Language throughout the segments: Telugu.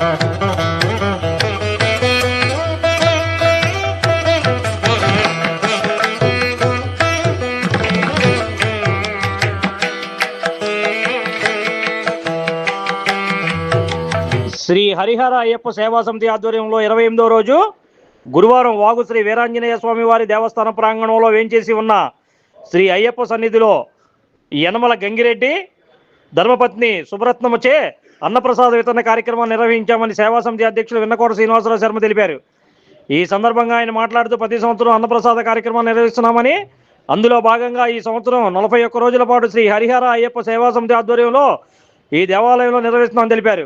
శ్రీ హరిహర అయ్యప్ప సేవా సమితి ఆధ్వర్యంలో ఇరవై ఎనిమిదో రోజు గురువారం వాగు శ్రీ వీరాంజనేయ స్వామి వారి దేవస్థాన ప్రాంగణంలో వేంచేసి ఉన్న శ్రీ అయ్యప్ప సన్నిధిలో యనమల గంగిరెడ్డి ధర్మపత్ని సుబ్రత్నముచే అన్నప్రసాద వితరణ కార్యక్రమం నిర్వహించామని సేవా సమితి అధ్యక్షులు విన్నకోట శ్రీనివాసరావు శర్మ తెలిపారు. ఈ సందర్భంగా ఆయన మాట్లాడుతూ ప్రతి సంవత్సరం అన్నప్రసాద కార్యక్రమం నిర్వహిస్తున్నామని అందులో భాగంగా ఈ సంవత్సరం నలభై ఒక్క రోజుల పాటు శ్రీ హరిహర అయ్యప్ప సేవా సమితి ఆధ్వర్యంలో ఈ దేవాలయంలో నిర్వహిస్తున్నామని తెలిపారు.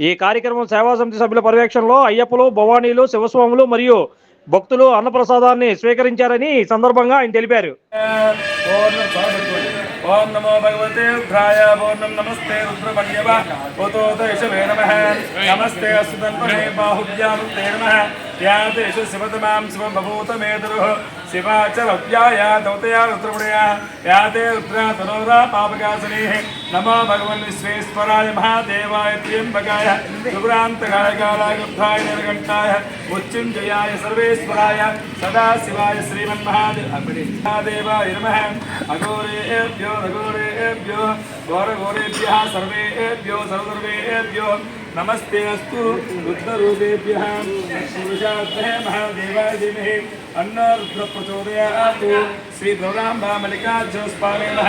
ఈ కార్యక్రమం సేవా సమితి సభ్యుల పర్యవేక్షణలో అయ్యప్పలు భవానీలు శివస్వాములు మరియు భక్తులు అన్నప్రసాదాన్ని స్వీకరించారని ఈ సందర్భంగా ఆయన తెలిపారు. ఓం నమో భగవతే రుద్రాయ ఓం నమస్తే రుద్రమణ్యవ ఓతో దేశమే నమ. నమస్తే అసుతన్మహే బాహువ్యాం తే నమ त्यादेषु शिवतमां शिवं बभूतमेतरुः शिवा च भव्याया दौतया रुद्रगुणया या ते रुद्रा तनोरा पापकासनेः। नमो भगवन् विश्वेश्वराय महादेवाय त्र्यम्बकाय सुभ्रान्तकाय कालागुब्धाय निर्घण्टाय उच्चुञ्जयाय सर्वेश्वराय, सदाशिवाय श्रीमन्महादेवाय नमः। अघोरेभ्यो रघोरेभ्यो घोरघोरेभ्यः सर्वेभ्यो सर्वसर्वेभ्यो नमस्ते अस्तु रुद्ररूपेभ्यः। पुरुषात्महे महादेवाय प्रचोदया अन्नार्द्रप्रचोदयात्। श्रीभ्रमराम्बा मल्लिकार्जुनस्वामिनः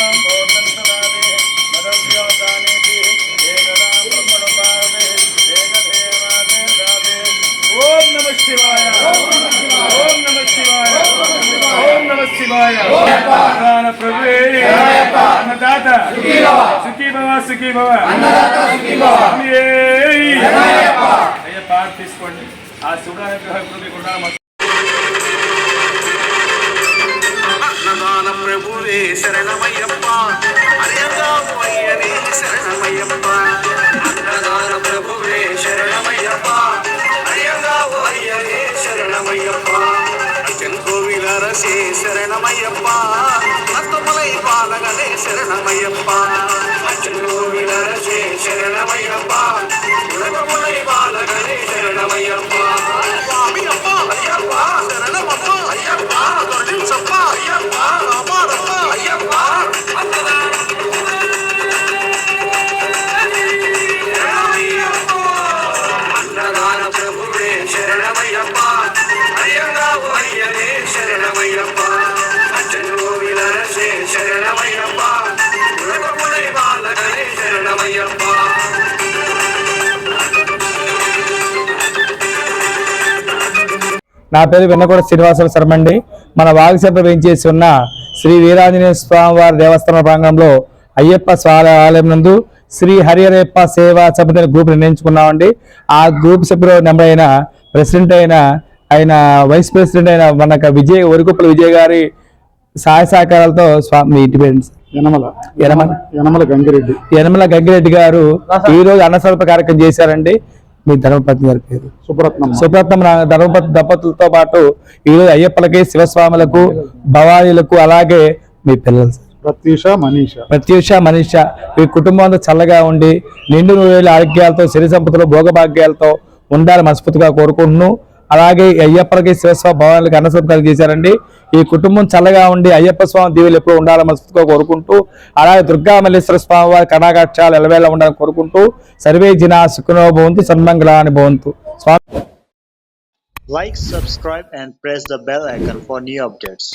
సుఖీ భవ సుఖీ భవ స్వామియే. అయ్యప్ప తీసుకోండి ఆ శివుడానుగ్రహం ఇప్పుడు మీకు ఉండాలి అన్నదాన ప్రభువే శరణమయ్యప్ప అయ్యగాము சரணமையப்பா அன்னதான பிரபுவே சரணமையப்பா. அரியங்காவோ ஐயரே சரணமையப்பா. தென்கோவில் அரசே சரணமையப்பா. மத்தமலை பாலகனே சரணமையப்பா. கோவில் அரசே பாலகனே சரணமையப்பா. శరణమయ్యప్ప బాలకనే శరణమయ్యప్ప. నా పేరు వెన్నకోట శ్రీనివాసరావు శర్మ అండి మన వాగసభ వేయించేసి ఉన్న శ్రీ వీరాంజనేయ స్వామి వారి దేవస్థాన ప్రాంగంలో అయ్యప్ప స్వామి ఆలయం నందు శ్రీ హరిహరయ్యప్ప సేవా సమితి గ్రూప్ నిర్ణయించుకున్నామండి. ఆ గ్రూప్ సభ్యులు నెంబర్ అయిన ప్రెసిడెంట్ అయిన ఆయన వైస్ ప్రెసిడెంట్ అయిన మన విజయ్ ఒరికొప్పల విజయ్ గారి సహాయ సహకారాలతో స్వామి ఇంటి పేరెంట్స్ యనమల. యనమల. యనమల గంగిరెడ్డి. యనమల గంగిరెడ్డి గారు ఈ రోజు అన్నసల్ప కార్యక్రమం చేశారండి. మీ ధర్మపత్ని గారి పేరు. సుబ్రత్నం సుప్రత్నం ధర్మపతి దంపతులతో పాటు ఈరోజు అయ్యప్పలకి శివస్వాములకు భవానీలకు అలాగే మీ పిల్లలు ప్రత్యూష మనీష. ప్రత్యూష మనీష. ఈ కుటుంబంతో చల్లగా ఉండి నిండు నూరేళ్ళ ఆరోగ్యాలతో సిరి సంపదలు భోగభాగ్యాలతో ఉండాలని మనస్ఫూర్తిగా కోరుకుంటున్నాను. అలాగే ఈ అయ్యప్పలకి శివస్వామి భవానికి అన్నసంతకాలు చేశారండి ఈ కుటుంబం చల్లగా ఉండి అయ్యప్ప స్వామి దీవులు ఎప్పుడు ఉండాలని మనస్ఫూర్తిగా కోరుకుంటూ అలాగే దుర్గా మల్లేశ్వర స్వామి వారి కణాకక్షాలు ఎలవేళ ఉండాలని కోరుకుంటూ సర్వే జినా సుఖనో భవంతు సన్మంగళాన్ని భవంతు. స్వామి. Like subscribe and press the bell icon for new updates